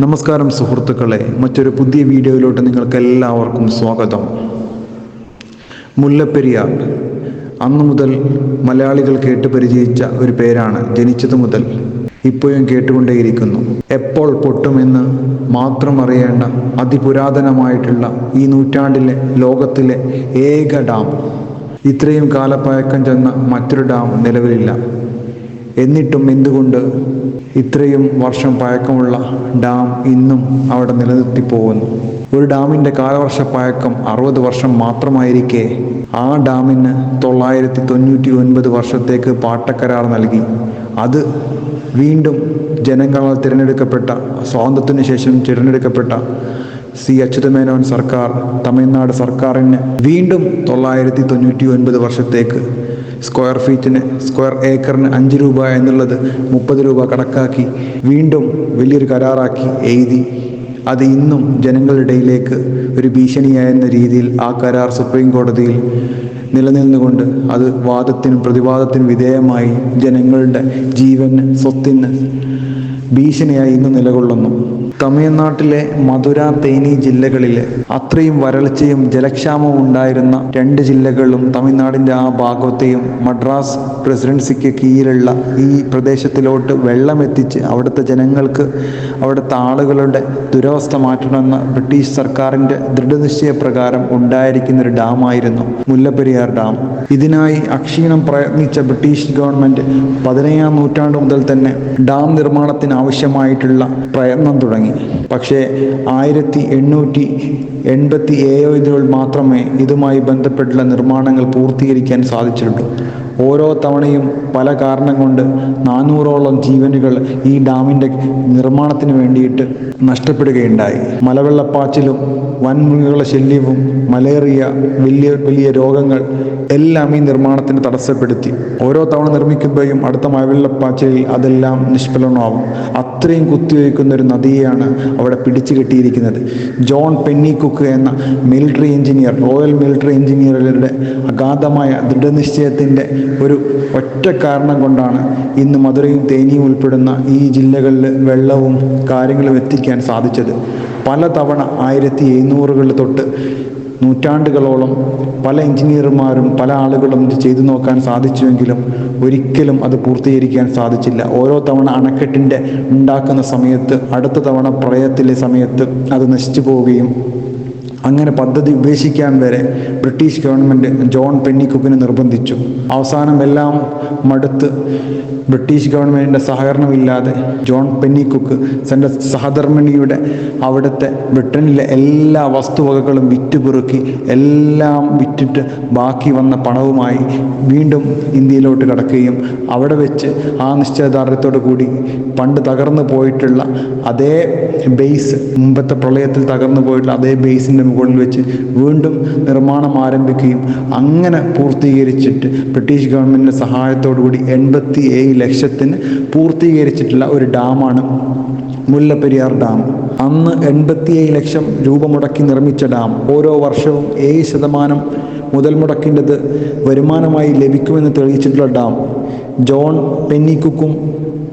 നമസ്കാരം സുഹൃത്തുക്കളെ മറ്റൊരു പുതിയ വീഡിയോയിലോട്ട് നിങ്ങൾക്ക് എല്ലാവർക്കും സ്വാഗതം. മുല്ലപ്പെരിയാർ. അന്നു മുതൽ മലയാളികൾ കേട്ട് പരിചയിച്ച ഒരു പേരാണ് ജനിച്ചതു മുതൽ ഇപ്പോഴും കേട്ടുകൊണ്ടേയിരിക്കുന്നു. എപ്പോൾ പൊട്ടുമെന്ന് മാത്രം അറിയേണ്ട അതിപുരാതനമായിട്ടുള്ള ഈ നൂറ്റാണ്ടിലെ ലോകത്തിലെ ഏക ഡാം. ഇത്രയും കാലപ്പഴക്കം ചെന്ന മറ്റൊരു ഡാം നിലവിലില്ല. എന്നിട്ടും എന്തുകൊണ്ട് ഇത്രയും വർഷം പഴക്കമുള്ള ഡാം ഇന്നും അവിടെ നിലനിർത്തി പോകുന്നു ഒരു ഡാമിന്റെ കാലവർഷ പഴക്കം അറുപത് വർഷം മാത്രമായിരിക്കെ ആ ഡാമിന് തൊള്ളായിരത്തി തൊണ്ണൂറ്റി ഒൻപത് വർഷത്തേക്ക് പാട്ടക്കരാർ നൽകി. അത് വീണ്ടും ജനങ്ങളാൽ തിരഞ്ഞെടുക്കപ്പെട്ട സ്വാതന്ത്ര്യത്തിന് ശേഷം തിരഞ്ഞെടുക്കപ്പെട്ട സി. അച്യുതമേനോൻ സർക്കാർ തമിഴ്നാട് സർക്കാരിന് വീണ്ടും തൊള്ളായിരത്തി തൊണ്ണൂറ്റി ഒൻപത് വർഷത്തേക്ക് സ്ക്വയർ ഫീറ്റിന് സ്ക്വയർ ഏക്കറിന് അഞ്ച് രൂപ എന്നുള്ളത് മുപ്പത് രൂപ കണക്കാക്കി വീണ്ടും വലിയൊരു കരാറാക്കി എഴുതി. അത് ഇന്നും ജനങ്ങളുടെ ഇടയിലേക്ക് ഒരു ഭീഷണിയായെന്ന രീതിയിൽ ആ കരാർ സുപ്രീം കോടതിയിൽ നിലനിന്നുകൊണ്ട് അത് വാദത്തിനും പ്രതിവാദത്തിനും വിധേയമായി ജനങ്ങളുടെ ജീവന് സ്വത്തിന് ഭീഷണിയായി ഇന്ന് നിലകൊള്ളുന്നു. തമിഴ്നാട്ടിലെ മധുര തേനി ജില്ലകളിലെ അത്രയും വരൾച്ചയും ജലക്ഷാമവും ഉണ്ടായിരുന്ന രണ്ട് ജില്ലകളിലും തമിഴ്നാടിന്റെ ആ ഭാഗത്തെയും മദ്രാസ് പ്രസിഡൻസിക്ക് കീഴിലുള്ള ഈ പ്രദേശത്തിലോട്ട് വെള്ളമെത്തിച്ച് അവിടുത്തെ ജനങ്ങൾക്ക് അവിടുത്തെ ആളുകളുടെ ദുരവസ്ഥ മാറ്റണമെന്ന ബ്രിട്ടീഷ് സർക്കാരിന്റെ ദൃഢനിശ്ചയപ്രകാരം ഉണ്ടായിരിക്കുന്ന ഒരു ഡാമായിരുന്നു മുല്ലപ്പെരിയാർ. ഡാം ഇതിനായി അക്ഷീണം പ്രയത്നിച്ച ബ്രിട്ടീഷ് ഗവൺമെന്റ് പതിനേഴാം നൂറ്റാണ്ട് മുതൽ തന്നെ ഡാം നിർമ്മാണത്തിന് ആവശ്യമായിട്ടുള്ള പ്രയത്നം തുടങ്ങി. പക്ഷേ ആയിരത്തി എണ്ണൂറ്റി എൺപത്തി ഏഴിൽ മാത്രമേ ഇതുമായി ബന്ധപ്പെട്ടുള്ള നിർമ്മാണങ്ങൾ പൂർത്തീകരിക്കാൻ സാധിച്ചിട്ടുള്ളൂ. ഓരോ തവണയും പല കാരണം കൊണ്ട് നാനൂറോളം ജീവനുകൾ ഈ ഡാമിന്റെ നിർമ്മാണത്തിന് വേണ്ടിയിട്ട് നഷ്ടപ്പെടുകയുണ്ടായി. മലവെള്ളപ്പാച്ചിലും വൻമൃഗങ്ങളുടെ ശല്യവും മലേറിയ വലിയ വലിയ രോഗങ്ങൾ എല്ലാം ഈ നിർമ്മാണത്തിന് തടസ്സപ്പെടുത്തി. ഓരോ തവണ നിർമ്മിക്കുമ്പോഴും അടുത്ത മലവെള്ളപ്പാച്ചിലിൽ അതെല്ലാം നിഷ്ഫലമാവും. അത്രയും കുത്തിവയ്ക്കുന്ന ഒരു നദിയെയാണ് അവിടെ പിടിച്ചു കെട്ടിയിരിക്കുന്നത്. ജോൺ പെന്നി കുക്ക് എന്ന മിലിറ്ററി എഞ്ചിനീയർ റോയൽ മിലിറ്ററി എഞ്ചിനീയറുടെ അഗാധമായ ദൃഢനിശ്ചയത്തിന്റെ ഒരു ഒറ്റ കാരണം കൊണ്ടാണ് ഇന്ന് മധുരയും തേനിയും ഉൾപ്പെടുന്ന ഈ ജില്ലകളിൽ വെള്ളവും കാര്യങ്ങളും എത്തിക്കാൻ സാധിച്ചത്. പലതവണ ആയിരത്തി എഴുന്നൂറുകളിൽ തൊട്ട് നൂറ്റാണ്ടുകളോളം പല എഞ്ചിനീയർമാരും പല ആളുകളും ഇത് ചെയ്തു നോക്കാൻ സാധിച്ചുവെങ്കിലും ഒരിക്കലും അത് പൂർത്തീകരിക്കാൻ സാധിച്ചില്ല. ഓരോ തവണ അണക്കെട്ടിന്റെ ഉണ്ടാക്കുന്ന സമയത്ത് അടുത്ത തവണ പ്രളയത്തിലെ സമയത്ത് അത് നശിച്ചു പോവുകയും അങ്ങനെ പദ്ധതി ഉപേക്ഷിക്കാൻ വരെ ബ്രിട്ടീഷ് ഗവൺമെന്റ് ജോൺ പെന്നിക്കുപ്പിനെ നിർബന്ധിച്ചു. അവസാനം എല്ലാം മടുത്ത് ബ്രിട്ടീഷ് ഗവൺമെന്റിന്റെ സഹകരണമില്ലാതെ ജോൺ പെന്നിക്കുക്ക് തന്റെ സഹധർമ്മിണിയുടെ അവിടുത്തെ ബ്രിട്ടനിലെ എല്ലാ വസ്തുവകകളും വിറ്റുപെറുക്കി എല്ലാം വിറ്റിട്ട് ബാക്കി വന്ന പണവുമായി വീണ്ടും ഇന്ത്യയിലോട്ട് കടക്കുകയും അവിടെ വെച്ച് ആ നിശ്ചയദാർഢ്യത്തോടു കൂടി പണ്ട് തകർന്നു പോയിട്ടുള്ള അതേ ബേസ് മുമ്പത്തെ പ്രളയത്തിൽ തകർന്നു പോയിട്ടുള്ള അതേ ബേസിന്റെ മുകളിൽ വെച്ച് വീണ്ടും നിർമ്മാണം ആരംഭിക്കുകയും അങ്ങനെ പൂർത്തീകരിച്ചിട്ട് ബ്രിട്ടീഷ് ഗവൺമെന്റിന്റെ സഹായത്തോടു കൂടി എൺപത്തി ഏഴ് ലക്ഷത്തിന് പൂർത്തീകരിച്ചിട്ടുള്ള ഒരു ഡാമാണ് മുല്ലപ്പെരിയാർ ഡാം. അന്ന് എൺപത്തിയേഴ് ലക്ഷം രൂപ മുടക്കി നിർമ്മിച്ച ഡാം. ഓരോ വർഷവും ഏഴ് ശതമാനം മുതൽ മുടക്കിന്റെത് വരുമാനമായി ലഭിക്കുമെന്ന് തെളിയിച്ചിട്ടുള്ള ഡാം. ജോൺ പെന്നിക്കുക്കും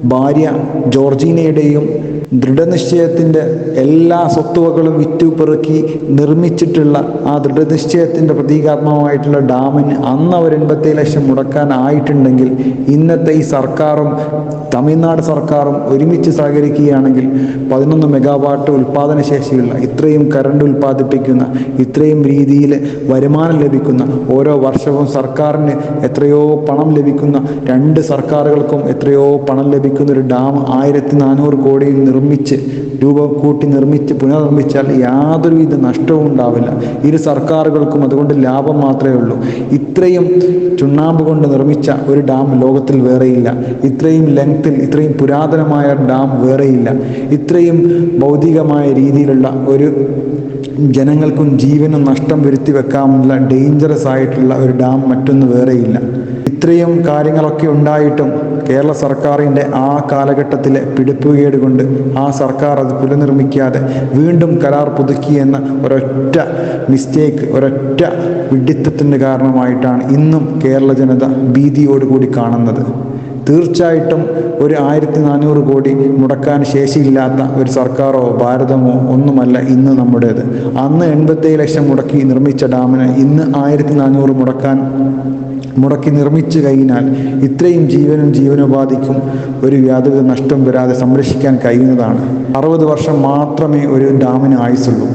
ഭാര്യ ജോർജീനയുടെയും ദൃഢനിശ്ചയത്തിന്റെ എല്ലാ സ്വത്തുവകളും വിറ്റുപെറുക്കി നിർമ്മിച്ചിട്ടുള്ള ആ ദൃഢനിശ്ചയത്തിന്റെ പ്രതീകാത്മകമായിട്ടുള്ള ഡാമിന് അന്ന് അവർ എൺപത്തി ലക്ഷം മുടക്കാനായിട്ടുണ്ടെങ്കിൽ ഇന്നത്തെ ഈ സർക്കാരും തമിഴ്നാട് സർക്കാരും ഒരുമിച്ച് സഹകരിക്കുകയാണെങ്കിൽ പതിനൊന്ന് മെഗാവാട്ട് ഉൽപ്പാദന ശേഷിയുള്ള ഇത്രയും കറണ്ട് ഉൽപ്പാദിപ്പിക്കുന്ന ഇത്രയും രീതിയിൽ വരുമാനം ലഭിക്കുന്ന ഓരോ വർഷവും സർക്കാരിന് എത്രയോ പണം ലഭിക്കുന്ന രണ്ട് സർക്കാരുകൾക്കും എത്രയോ പണം ലഭിക്കുന്ന ഒരു ഡാം ആയിരത്തി നാനൂറ് കോടിയിൽ രൂപ കൂട്ടി നിർമ്മിച്ച് പുനർനിർമ്മിച്ചാൽ യാതൊരുവിധ നഷ്ടവും ഉണ്ടാവില്ല. ഇരു സർക്കാരുകൾക്കും അതുകൊണ്ട് ലാഭം മാത്രമേ ഉള്ളൂ. ഇത്രയും ചുണ്ണാമ്പ് കൊണ്ട് നിർമ്മിച്ച ഒരു ഡാം ലോകത്തിൽ വേറെയില്ല. ഇത്രയും ലെങ്ത്തിൽ ഇത്രയും പുരാതനമായ ഡാം വേറെയില്ല. ഇത്രയും ഭൗതികമായ രീതിയിലുള്ള ഒരു ജനങ്ങൾക്കും ജീവനും നഷ്ടം വരുത്തി വെക്കാനുള്ള ഡേഞ്ചറസ് ആയിട്ടുള്ള ഒരു ഡാം മറ്റൊന്ന് വേറെയില്ല. ഇത്രയും കാര്യങ്ങളൊക്കെ ഉണ്ടായിട്ടും കേരള സർക്കാരിന്റെ ആ കാലഘട്ടത്തിലെ പിടിപ്പുകേട് കൊണ്ട് ആ സർക്കാർ അത് പുനർനിർമ്മിക്കാതെ വീണ്ടും കരാർ പുതുക്കി എന്ന ഒരൊറ്റ മിസ്റ്റേക്ക് ഒരൊറ്റ വിഡിത്തത്തിന്റെ കാരണമായിട്ടാണ് ഇന്നും കേരള ജനത ഭീതിയോടുകൂടി കാണുന്നത്. തീർച്ചയായിട്ടും ഒരു ആയിരത്തി നാനൂറ് കോടി മുടക്കാൻ ശേഷിയില്ലാത്ത ഒരു സർക്കാരോ ഭാരതമോ ഒന്നുമല്ല ഇന്ന് നമ്മുടേത്. അന്ന് എൺപത്തേഴ് ലക്ഷം മുടക്കി നിർമ്മിച്ച ഡാമിന് ഇന്ന് ആയിരത്തി നാനൂറ് മുടക്കാൻ മുടക്കി നിർമ്മിച്ചു കഴിഞ്ഞാൽ ഇത്രയും ജീവനും ജീവനോപാധിക്കും ഒരു യാതൊരു നഷ്ടം വരാതെ സംരക്ഷിക്കാൻ കഴിയുന്നതാണ്. അറുപത് വർഷം മാത്രമേ ഒരു ഡാമിന് ആയുസുള്ളൂ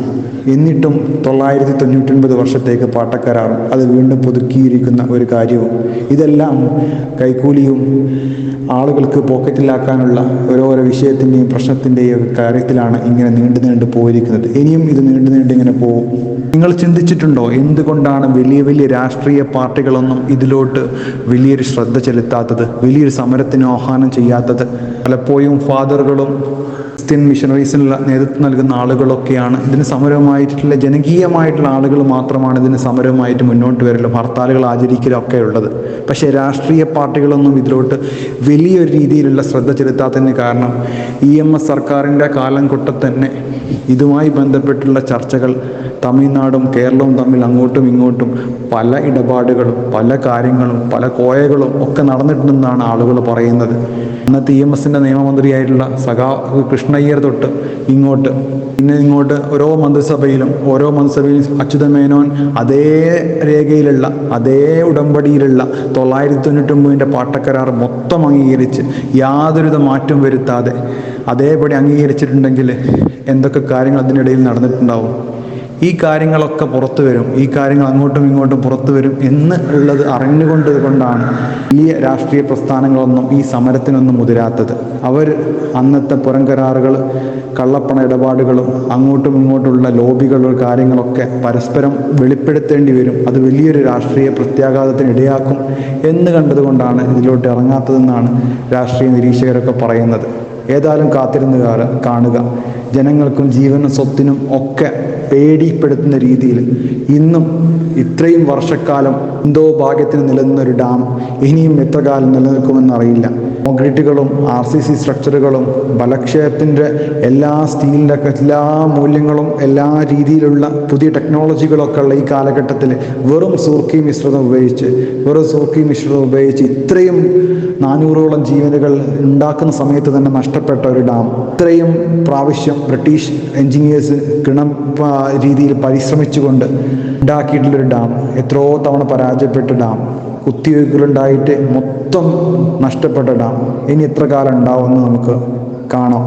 എന്നിട്ടും തൊള്ളായിരത്തി തൊണ്ണൂറ്റൊൻപത് വർഷത്തേക്ക് പാട്ടക്കരാർ അത് വീണ്ടും പുതുക്കിയിരിക്കുന്ന ഒരു കാര്യവും. ഇതെല്ലാം കൈക്കൂലിയും ആളുകൾക്ക് പോക്കറ്റിലാക്കാനുള്ള ഓരോരോ വിഷയത്തിന്റെയും പ്രശ്നത്തിന്റെയും കാര്യത്തിലാണ് ഇങ്ങനെ നീണ്ടു നീണ്ടു പോയിരിക്കുന്നത്. ഇനിയും ഇത് നീണ്ടു നീണ്ടിങ്ങനെ പോകും നിങ്ങൾ ചിന്തിച്ചിട്ടുണ്ടോ? എന്തുകൊണ്ടാണ് വലിയ വലിയ രാഷ്ട്രീയ പാർട്ടികളൊന്നും ഇതിലോട്ട് വലിയൊരു ശ്രദ്ധ ചെലുത്താത്തത്? വലിയൊരു സമരത്തിന് ആഹ്വാനം ചെയ്യാത്തത്? പലപ്പോഴും ഫാദറുകളും ക്രിസ്ത്യൻ മിഷണറീസിനുള്ള നേതൃത്വം നൽകുന്ന ആളുകളൊക്കെയാണ്. ഇതിന് സമരമായിട്ടുള്ള ജനകീയമായിട്ടുള്ള ആളുകൾ മാത്രമാണ് ഇതിന് സമരമായിട്ട് മുന്നോട്ട് വരലും ഹർത്താലുകൾ ആചരിക്കലും ഒക്കെ ഉള്ളത്. പക്ഷേ രാഷ്ട്രീയ പാർട്ടികളൊന്നും ഇതിലോട്ട് വലിയൊരു രീതിയിലുള്ള ശ്രദ്ധ ചെലുത്താത്തതിന് കാരണം ഇ എം എസ് സർക്കാരിന്റെ കാലം തന്നെ ഇതുമായി ബന്ധപ്പെട്ടുള്ള ചർച്ചകൾ തമിഴ്നാടും കേരളവും തമ്മിൽ അങ്ങോട്ടും ഇങ്ങോട്ടും പല ഇടപാടുകളും പല കാര്യങ്ങളും പല കോയകളും ഒക്കെ നടന്നിട്ടുണ്ടെന്നാണ് ആളുകൾ പറയുന്നത്. അന്നത്തെ ഇ എം എസിന്റെ നിയമമന്ത്രിയായിട്ടുള്ള സഖാ കൃഷ്ണയ്യർ തൊട്ട് ഇങ്ങോട്ട് പിന്നെ ഇങ്ങോട്ട് ഓരോ മന്ത്രിസഭയിലും ഓരോ മന്ത്രിസഭയിലും അച്യുത മേനോൻ അതേ രേഖയിലുള്ള അതേ ഉടമ്പടിയിലുള്ള തൊള്ളായിരത്തി തൊണ്ണൂറ്റൊമ്പതിന്റെ പാട്ടക്കരാർ മൊത്തം അംഗീകരിച്ച് യാതൊരുവിധ മാറ്റം വരുത്താതെ അതേപടി അംഗീകരിച്ചിട്ടുണ്ടെങ്കിൽ എന്തൊക്കെ കാര്യങ്ങൾ അതിനിടയിൽ നടന്നിട്ടുണ്ടാവും? ഈ കാര്യങ്ങളൊക്കെ പുറത്തു വരും ഈ കാര്യങ്ങൾ അങ്ങോട്ടും ഇങ്ങോട്ടും പുറത്തു വരും എന്ന് ഉള്ളത് അറിഞ്ഞുകൊണ്ട് കൊണ്ടാണ് വലിയ രാഷ്ട്രീയ പ്രസ്ഥാനങ്ങളൊന്നും ഈ സമരത്തിനൊന്നും മുതിരാത്തത്. അവർ അന്നത്തെ പുറംകരാറുകൾ കള്ളപ്പണ ഇടപാടുകളും അങ്ങോട്ടും ഇങ്ങോട്ടുള്ള ലോബികളും കാര്യങ്ങളൊക്കെ പരസ്പരം വെളിപ്പെടുത്തേണ്ടി വരും. അത് വലിയൊരു രാഷ്ട്രീയ പ്രത്യാഘാതത്തിന് ഇടയാക്കും എന്ന് കണ്ടതുകൊണ്ടാണ് ഇതിലോട്ട് ഇറങ്ങാത്തതെന്നാണ് രാഷ്ട്രീയ നിരീക്ഷകരൊക്കെ പറയുന്നത്. ഏതായാലും കാത്തിരുന്ന് കാണുക. ജനങ്ങൾക്കും ജീവനും സ്വത്തിനും ഒക്കെ പേടിപ്പെടുത്തുന്ന രീതിയിൽ ഇന്നും ഇത്രയും വർഷക്കാലം എന്തോ ഭാഗ്യത്തിന് നിലനിന്ന ഒരു ഡാം ഇനിയും എത്ര കാലം നിലനിൽക്കുമെന്നറിയില്ല കോൺക്രീറ്റുകളും ആർ സി സി സ്ട്രക്ചറുകളും ബലക്ഷയത്തിന്റെ എല്ലാ സ്റ്റീലിന്റെ എല്ലാ മൂല്യങ്ങളും എല്ലാ രീതിയിലുള്ള പുതിയ ടെക്നോളജികളൊക്കെ ഉള്ള ഈ കാലഘട്ടത്തിൽ വെറും സൂർക്കി മിശ്രിതം ഉപയോഗിച്ച് വെറും സൂർക്കി മിശ്രിതം ഉപയോഗിച്ച് ഇത്രയും നാനൂറോളം ജീവനുകൾ ഉണ്ടാക്കുന്ന സമയത്ത് തന്നെ നഷ്ടപ്പെട്ട ഒരു ഡാം. ഇത്രയും പ്രാവശ്യം ബ്രിട്ടീഷ് എഞ്ചിനീയേഴ്സ് കിണം രീതിയിൽ പരിശ്രമിച്ചുകൊണ്ട് ഉണ്ടാക്കിയിട്ടുള്ളൊരു ഡാം. എത്രയോ തവണ പരാജയപ്പെട്ട ഡാം. കുത്തിവയ്ക്കലുണ്ടായിട്ട് മൊത്തം നഷ്ടപ്പെട്ട ഡാം. ഇനി എത്ര കാലം ഉണ്ടാവുമെന്ന് നമുക്ക് കാണാം.